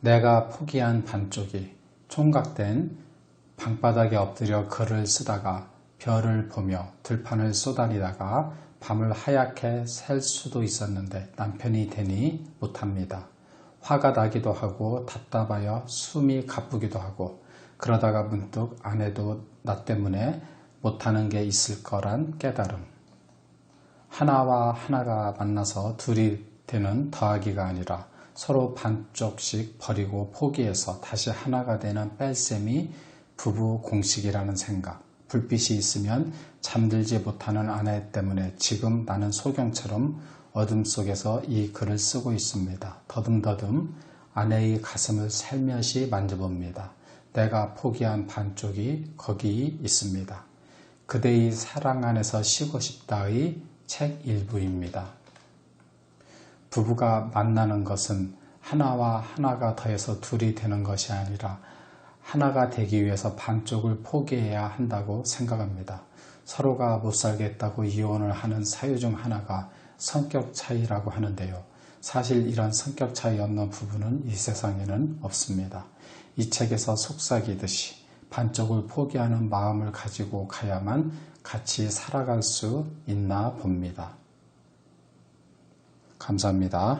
내가 포기한 반쪽이 총각된 방바닥에 엎드려 글을 쓰다가 별을 보며 들판을 쏘다니다가 밤을 하얗게 셀 수도 있었는데 남편이 되니 못합니다. 화가 나기도 하고 답답하여 숨이 가쁘기도 하고 그러다가 문득 아내도 나 때문에 못하는 게 있을 거란 깨달음. 하나와 하나가 만나서 둘이 되는 더하기가 아니라 서로 반쪽씩 버리고 포기해서 다시 하나가 되는 뺄셈이 부부 공식이라는 생각. 불빛이 있으면 잠들지 못하는 아내 때문에 지금 나는 소경처럼 어둠 속에서 이 글을 쓰고 있습니다. 더듬더듬 아내의 가슴을 살며시 만져봅니다. 내가 포기한 반쪽이 거기 있습니다. 그대의 사랑 안에서 쉬고 싶다의 책 일부입니다. 부부가 만나는 것은 하나와 하나가 더해서 둘이 되는 것이 아니라 하나가 되기 위해서 반쪽을 포기해야 한다고 생각합니다. 서로가 못 살겠다고 이혼을 하는 사유 중 하나가 성격 차이라고 하는데요. 사실 이런 성격 차이 없는 부부는 이 세상에는 없습니다. 이 책에서 속삭이듯이 반쪽을 포기하는 마음을 가지고 가야만 같이 살아갈 수 있나 봅니다. 감사합니다.